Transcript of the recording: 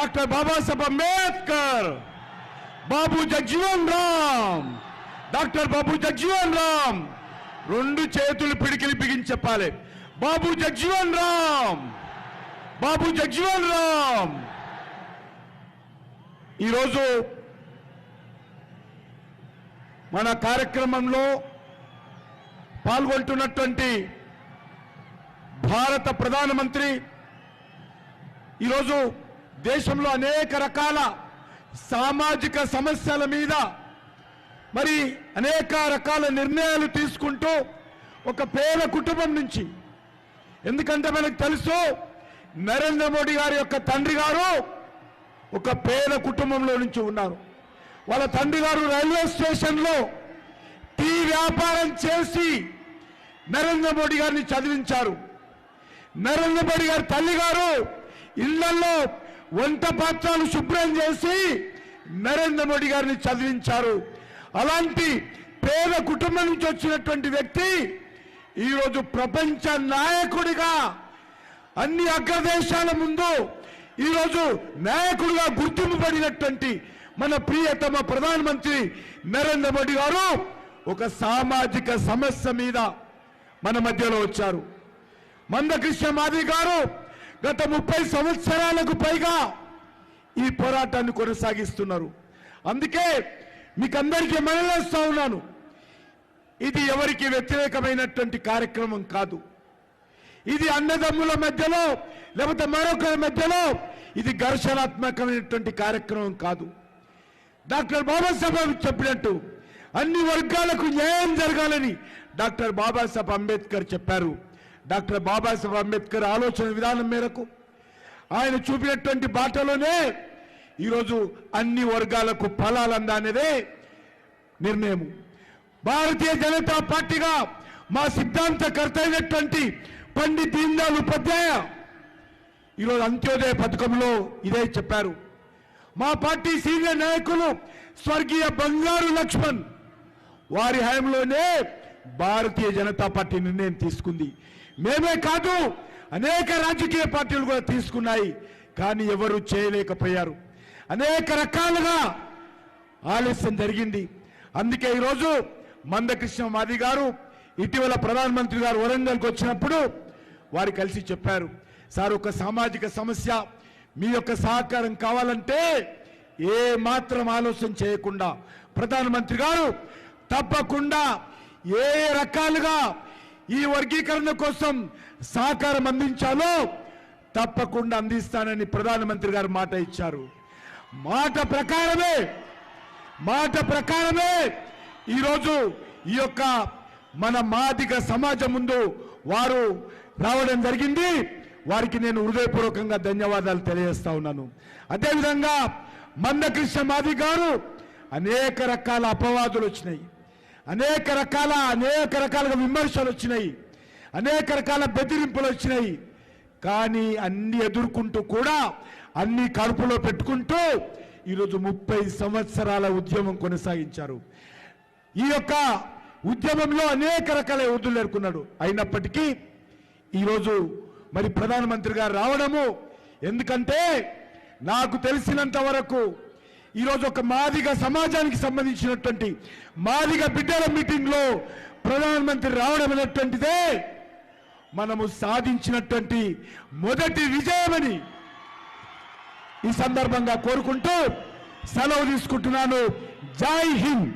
Doctor Babasaheb Ambedkar Babu Jagjivan Ram doctor Babu Jagjivan Ram రెండు చేతులు పిడికిలి బిగించి చెప్పాలి. బాబు జగ్జీవన్ రామ్ బాబు జగ్జీవన్ రామ్ ఈరోజు మన కార్యక్రమంలో పాల్గొంటున్నటువంటి భారత ప్రధానమంత్రి ఈరోజు దేశంలో అనేక రకాల సామాజిక సమస్యల మీద మరి అనేక రకాల నిర్ణయాలు తీసుకుంటూ ఒక పేద కుటుంబం నుంచి. ఎందుకంటే మనకు తెలుసు నరేంద్ర మోడీ గారి యొక్క తండ్రి గారు ఒక పేద కుటుంబంలో నుంచి ఉన్నారు. వాళ్ళ తండ్రి గారు రైల్వే స్టేషన్లో టీ వ్యాపారం చేసి నరేంద్ర మోడీ గారిని చదివించారు. నరేంద్ర మోడీ గారి తల్లి గారు ఇళ్ళలో వంట పాత్రలు శుభ్రం చేసి నరేంద్ర మోడీ గారిని చదివించారు. అలాంటి పేద కుటుంబం నుంచి వచ్చినటువంటి వ్యక్తి ఈరోజు ప్రపంచ నాయకుడిగా అన్ని అగ్రదేశాల ముందు ఈరోజు నాయకుడిగా గుర్తింపు పడినటువంటి మన ప్రియతమ ప్రధానమంత్రి నరేంద్ర మోడీ గారు ఒక సామాజిక సమస్య మీద మన మధ్యలో వచ్చారు. మందకృష్ణ మాది గారు గత ముప్పై సంవత్సరాలకు పైగా ఈ పోరాటాన్ని కొనసాగిస్తున్నారు. అందుకే మీకందరికీ మనలేస్తా ఉన్నాను. ఇది ఎవరికి వ్యతిరేకమైనటువంటి కార్యక్రమం కాదు. ఇది అన్నదమ్ముల మధ్యలో లేకపోతే మరొకరి మధ్యలో ఇది ఘర్షణాత్మకమైనటువంటి కార్యక్రమం కాదు. డాక్టర్ బాబాసాహెబ్ చెప్పినట్టు అన్ని వర్గాలకు న్యాయం జరగాలని డాక్టర్ బాబాసాహెబ్ అంబేద్కర్ చెప్పారు. డాక్టర్ బాబాసాహెబ్ అంబేద్కర్ ఆలోచన విధానం మేరకు ఆయన చూపినటువంటి బాటలోనే ఈరోజు అన్ని వర్గాలకు ఫలాలందా అనేదే నిర్ణయం భారతీయ జనతా పార్టీగా మా సిద్ధాంతకర్త అయినటువంటి పండిత్ దీన్ ఉపాధ్యాయ ఈరోజు అంత్యోదయ పథకంలో ఇదే చెప్పారు. మా పార్టీ సీనియర్ నాయకులు స్వర్గీయ బంగారు లక్ష్మణ్ వారి హయాంలోనే భారతీయ జనతా పార్టీ నిర్ణయం తీసుకుంది. మేమే కాదు అనేక రాజకీయ పార్టీలు కూడా తీసుకున్నాయి కానీ ఎవరు చేయలేకపోయారు. అనేక రకాలుగా ఆలస్యం జరిగింది. అందుకే ఈరోజు మందకృష్ణ మాది గారు ఇటీవల ప్రధానమంత్రి గారు వరంగల్కి వచ్చినప్పుడు వారు కలిసి చెప్పారు సార్ ఒక సామాజిక సమస్య మీ యొక్క సహకారం కావాలంటే ఏ మాత్రం ఆలోచన చేయకుండా ప్రధానమంత్రి గారు తప్పకుండా ఏ రకాలుగా ఈ వర్గీకరణ కోసం సహకారం అందించాలో తప్పకుండా అందిస్తానని ప్రధానమంత్రి గారు మాట ఇచ్చారు. మాట ప్రకారమే మాట ప్రకారమే ఈరోజు ఈ యొక్క మన మాదిగ సమాజం ముందు వారు రావడం జరిగింది. వారికి నేను హృదయపూర్వకంగా ధన్యవాదాలు తెలియజేస్తా ఉన్నాను. అదేవిధంగా మందకృష్ణ మాది గారు అనేక రకాల అపవాదులు వచ్చినాయి. అనేక రకాల అనేక రకాలుగా విమర్శలు వచ్చినాయి. అనేక రకాల బెదిరింపులు వచ్చినాయి. కానీ అన్ని ఎదుర్కొంటూ కూడా అన్ని కడుపులో పెట్టుకుంటూ ఈరోజు ముప్పై సంవత్సరాల ఉద్యమం కొనసాగించారు. ఈ యొక్క ఉద్యమంలో అనేక రకాల యువతులు ఎదుర్కొన్నాడు అయినప్పటికీ ఈరోజు మరి ప్రధానమంత్రి గారు రావడము ఎందుకంటే నాకు తెలిసినంత వరకు ఈరోజు ఒక మాదిగ సమాజానికి సంబంధించినటువంటి మాదిగ బిడ్డల మీటింగ్లో ప్రధానమంత్రి రావడం అనేటువంటిదే మనము సాధించినటువంటి మొదటి విజయమని ఈ సందర్భంగా కోరుకుంటూ సెలవు తీసుకుంటున్నాను. జై హింద్.